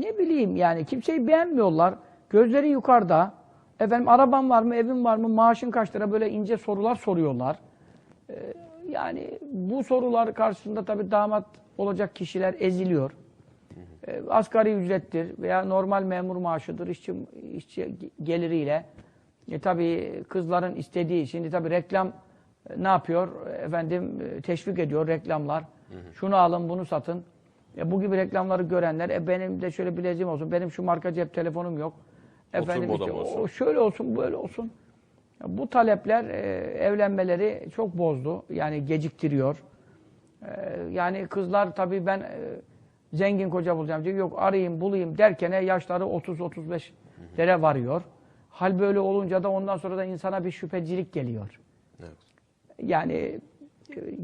ne bileyim yani kimseyi beğenmiyorlar. Gözleri yukarıda. Efendim araban var mı, evin var mı, maaşın kaç lira böyle ince sorular soruyorlar. Ee, yani bu sorular karşısında tabii damat olacak kişiler eziliyor. Ee, asgari ücrettir veya normal memur maaşıdır işçi, işçi geliriyle. E, tabii kızların istediği, şimdi tabii reklam e, ne yapıyor? Efendim e, teşvik ediyor reklamlar. Şunu alın, bunu satın. E, bu gibi reklamları görenler, e, benim de şöyle bileziğim olsun, benim şu marka cep telefonum yok. Efendim Oturma işte, olsun. o şöyle olsun, böyle olsun. Ya Bu talepler e, evlenmeleri çok bozdu. Yani geciktiriyor. E, yani kızlar tabii ben e, zengin koca bulacağım diyor. Yok arayayım, bulayım derkene yaşları 30-35 lere varıyor. Hal böyle olunca da ondan sonra da insana bir şüphecilik geliyor. Evet. Yani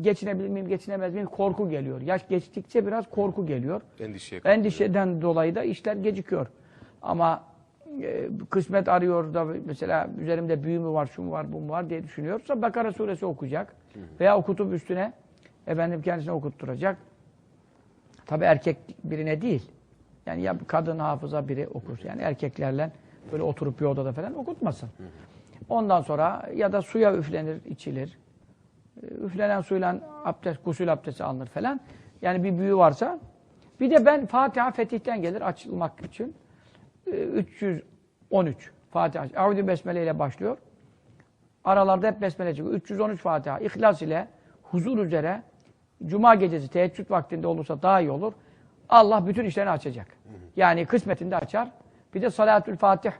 geçinebilir miyim, geçinemez miyim korku geliyor. Yaş geçtikçe biraz korku geliyor. Endişeye. Endişeden dolayı da işler gecikiyor. Ama e, kısmet arıyor da mesela üzerimde büyü mü var, şu mu var, bu mu var diye düşünüyorsa Bakara suresi okuyacak. Veya okutup üstüne efendim kendisine okutturacak. Tabi erkek birine değil. Yani ya kadın hafıza biri okur. Yani erkeklerle böyle oturup bir odada falan okutmasın. Ondan sonra ya da suya üflenir, içilir. Üflenen suyla abdest, gusül abdesti alınır falan. Yani bir büyü varsa. Bir de ben Fatiha fetihten gelir açılmak için. E, 313 Fatiha. Eûzü Besmele ile başlıyor. Aralarda hep Besmele çıkıyor. 313 Fatiha. İhlas ile huzur üzere Cuma gecesi teheccüd vaktinde olursa daha iyi olur. Allah bütün işlerini açacak. Yani kısmetinde açar. Bir de Salatül Fatih.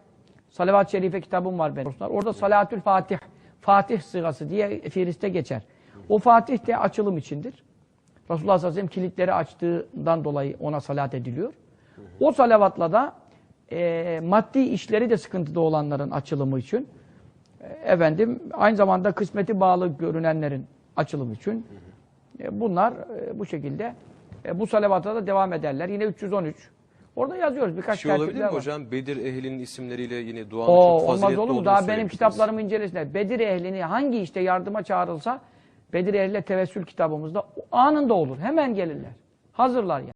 Salavat-ı Şerife kitabım var benim. Orada Salatül Fatih. Fatih sırası diye Firis'te geçer. O Fatih de açılım içindir. Resulullah sallallahu aleyhi ve sellem kilitleri açtığından dolayı ona salat ediliyor. O salavatla da e, maddi işleri de sıkıntıda olanların açılımı için e, efendim aynı zamanda kısmeti bağlı görünenlerin açılımı için e, bunlar e, bu şekilde e, bu salavata da devam ederler. Yine 313. Orada yazıyoruz birkaç Şey olabilir mi var. hocam? Bedir ehlinin isimleriyle yine duanın çok olmaz faziletli olur mu? Daha benim kitaplarımı incelesinler. Bedir ehlini hangi işte yardıma çağrılsa Bedir ehline tevessül kitabımızda anında olur. Hemen gelirler. Hazırlar yani.